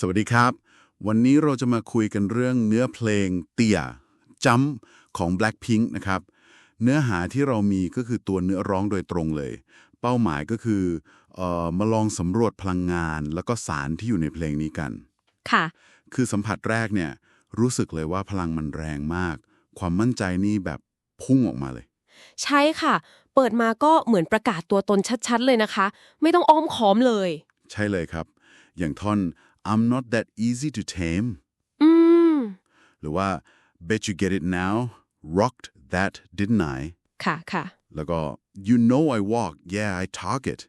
สวัสดีครับ วันนี้เราจะมาคุยกันเรื่องเนื้อเพลงเตี่ยจัมของ Blackpink นะครับ เนื้อหาที่เรามีก็คือตัวเนื้อร้องโดยตรงเลย เป้าหมายก็คือเอ่อมาลองสำรวจพลังงาน แล้วก็สารที่อยู่ในเพลงนี้กัน ค่ะ คือสัมผัสแรกเนี่ยรู้สึกเลยว่าพลังมันแรงมาก ความมั่นใจนี่แบบพุ่งออกมาเลย ใช่ค่ะ เปิดมาก็เหมือนประกาศตัวตนชัดๆเลยนะคะ ไม่ต้องอ้อมค้อมเลย ใช่เลยครับ อย่างท่อน I'm not that easy to tame อืม หรือว่า bet you get it now rocked that didn't I ค่ะค่ะ แล้วก็ you know I walk yeah I talk it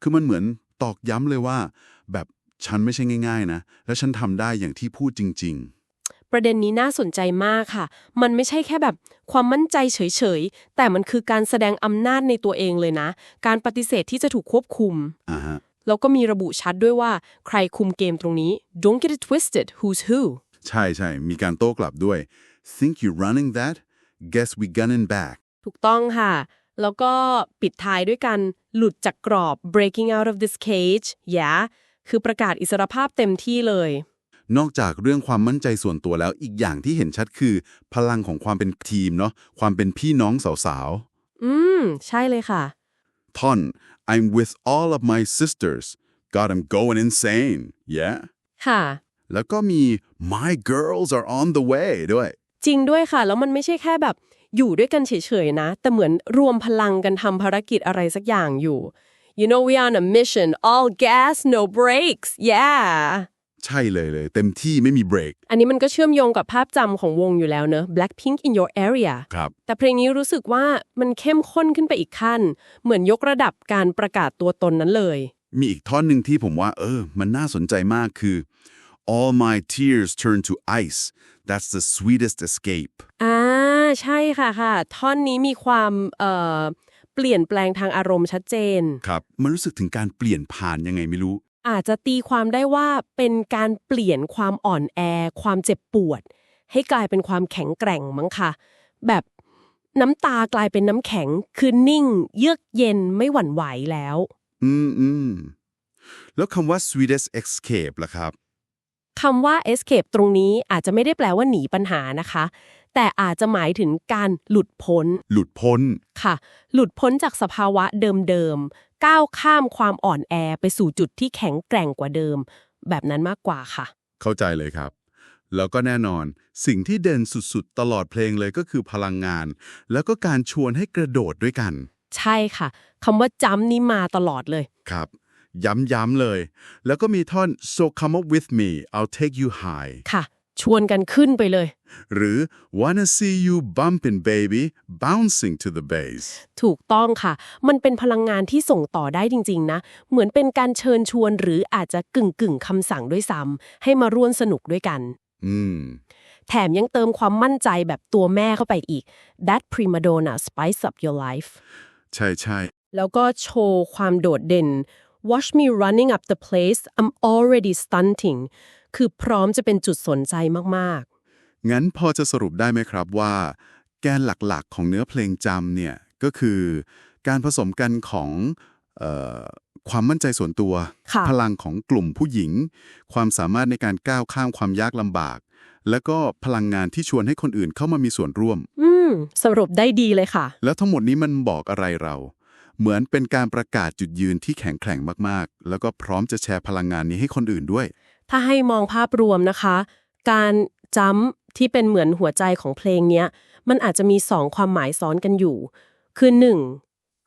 คือมันเหมือนตอกย้ำเลยว่า แบบฉันไม่ใช่ง่าย ๆ นะ แล้วฉันทำได้อย่างที่พูดจริงประเด็นนี้น่าสนใจมากค่ะ มันไม่ใช่แค่แบบความมั่นใจเฉยๆ แต่มันคือการแสดงอำนาจในตัวเองเลยนะ การปฏิเสธที่จะถูกควบคุมๆอ่าฮะ แล้วก็มีระบุชัดด้วยว่าใครคุมเกมตรงนี้ don't get it twisted who's who ใช่ใช่ มีการโต้กลับด้วย think you running that guess we gunning back ถูกต้องค่ะ แล้วก็ปิดท้ายด้วยกันหลุดจากกรอบ breaking out of this cage yeah คือประกาศอิสรภาพเต็มที่เลย นอกจากเรื่องความมั่นใจส่วนตัวแล้วอีกอย่างที่เห็นชัดคือ พลังของความเป็นทีมเนาะความเป็นพี่น้องสาวอืม ใช่เลยค่ะๆท่อน I'm with all of my sisters got them going insane yeah ค่ะ แล้วก็มี my girls are on the way ด้วย จริงด้วยค่ะ แล้วมันไม่ใช่แค่แบบอยู่ด้วยกันเฉยๆนะ แต่เหมือนรวมพลังกันทำภารกิจอะไรสักอย่างอยู่ you know we on a mission all gas no brakes yeah ใช่เลยเลย เต็มที่ไม่มีเบรก อันนี้มันก็เชื่อมโยงกับภาพจำของวงอยู่แล้วเนอะ Blackpink in your area ครับ แต่เพลงนี้รู้สึกว่ามันเข้มข้นขึ้นไปอีกขั้น เหมือนยกระดับการประกาศตัวตนนั้นเลย มีอีกท่อนหนึ่งที่ผมว่า เออ มันน่าสนใจมากคือ all my tears turn to ice that's the sweetest escape อ่าใช่ค่ะค่ะ ท่อนนี้มีความเอ่อเปลี่ยนแปลงทางอารมณ์ชัดเจน ครับ มันรู้สึกถึงการเปลี่ยนผ่านยังไงไม่รู้ อาจจะตีความได้ว่าเป็นการเปลี่ยนความอ่อนแอ ความเจ็บปวด ให้กลายเป็นความแข็งแกร่งมั้งค่ะ แบบน้ำตากลายเป็นน้ำแข็ง คือนิ่ง เยือกเย็นไม่หวั่นไหวแล้ว อืมอืมแล้วคำว่า sweetest escape ล่ะครับคำว่า escape ตรงนี้อาจจะไม่ได้แปลว่าหนีปัญหานะคะ แต่อาจจะหมายถึงการหลุดพ้น หลุดพ้น ค่ะ หลุดพ้นจากสภาวะเดิมๆ ก้าวข้ามความอ่อนแอไปสู่จุดที่แข็งแกร่งกว่าเดิม แบบนั้นมากกว่าค่ะ เข้าใจเลยครับ แล้วก็แน่นอน สิ่งที่เด่นสุดๆ ตลอดเพลงเลยก็คือพลังงาน แล้วก็การชวนให้กระโดดด้วยกัน ใช่ค่ะคำว่าจ้ำนี้มาตลอดเลย ครับ ย้ำๆเลย แล้วก็มีท่อน so come up with me I'll take you high ค่ะ ชวนกันขึ้นไปเลย หรือ wanna see you bumping baby bouncing to the bass ถูกต้องค่ะ มันเป็นพลังงานที่ส่งต่อได้จริง ๆ นะ เหมือนเป็นการเชิญชวนหรืออาจจะกึ่งกึ่งๆคำสั่งด้วยซ้ำให้มาร่วมสนุกด้วยกัน อืม แถมยังเติมความมั่นใจแบบตัวแม่เข้าไปอีก that prima donna spice up your life ใช่ใช่แล้วก็โชว์ความโดดเด่น watch me running up the place I'm already stunting คือพร้อมจะเป็นจุดสนใจมากงั้นพอจะสรุปได้ไหมครับว่า แกนหลักๆ ของเนื้อเพลงจำเนี่ย ก็คือการผสมกันของเออความมั่นใจส่วนตัวค่ะพลังของกลุ่มผู้หญิง ความสามารถในการก้าวข้ามความยากลำบาก แล้วก็พลังงานที่ชวนให้คนอื่นเข้ามามีส่วนร่วมๆอืมสรุปได้ดีเลยค่ะ แล้วทั้งหมดนี้มันบอกอะไรเราเหมือนเป็นการประกาศจุดยืนที่แข็งแกร่งมาก ๆ แล้วก็พร้อมจะแชร์พลังงานนี้ให้คนอื่นด้วย ถ้าให้มองภาพรวมนะคะ การจ้ำที่เป็นเหมือนหัวใจของเพลงเนี้ย มันอาจจะมีสองความหมายซ้อนกันอยู่ คือหนึ่ง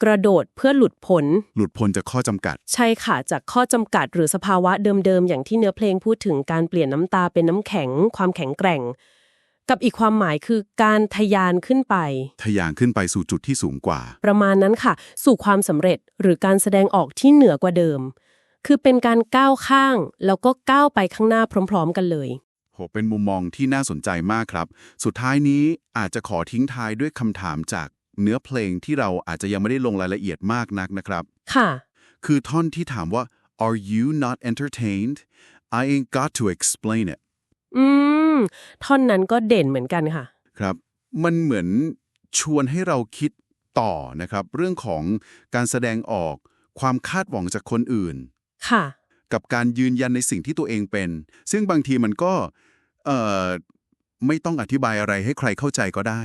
กระโดดเพื่อหลุดพ้นหลุดพ้นจากข้อจำกัด ใช่ค่ะ จากข้อจำกัดหรือสภาวะเดิมๆ อย่างที่เนื้อเพลงพูดถึงการเปลี่ยนน้ำตาเป็นน้ำแข็ง ความแข็งแกร่ง กับอีกความหมายคือการทะยานขึ้นไป ทะยานขึ้นไปสู่จุดที่สูงกว่า ประมาณนั้นค่ะ สู่ความสำเร็จหรือการแสดงออกที่เหนือกว่าเดิม คือเป็นการก้าวข้าง แล้วก็ก้าวไปข้างหน้าพร้อม ๆ กันเลย โห เป็นมุมมองที่น่าสนใจมากครับ สุดท้ายนี้อาจจะขอทิ้งท้ายด้วยคำถามจากเนื้อเพลงที่เราอาจจะยังไม่ได้ลงรายละเอียดมากนักนะครับ ค่ะ คือท่อนที่ถามว่า are you not entertained I ain't got to explain it อืม ท่อนนั้นก็เด่นเหมือนกันค่ะ ครับ มันเหมือนชวนให้เราคิดต่อนะครับ เรื่องของการแสดงออกความคาดหวังจากคนอื่น ค่ะ กับการยืนยันในสิ่งที่ตัวเองเป็น ซึ่งบางทีมันก็เอ่อไม่ต้องอธิบายอะไรให้ใครเข้าใจก็ได้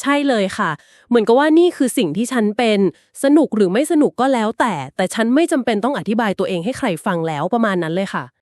ใช่เลยค่ะ เหมือนกับว่านี่คือสิ่งที่ฉันเป็นสนุกหรือไม่สนุกก็แล้วแต่ แต่ฉันไม่จำเป็นต้องอธิบายตัวเองให้ใครฟังแล้วประมาณนั้นเลยค่ะ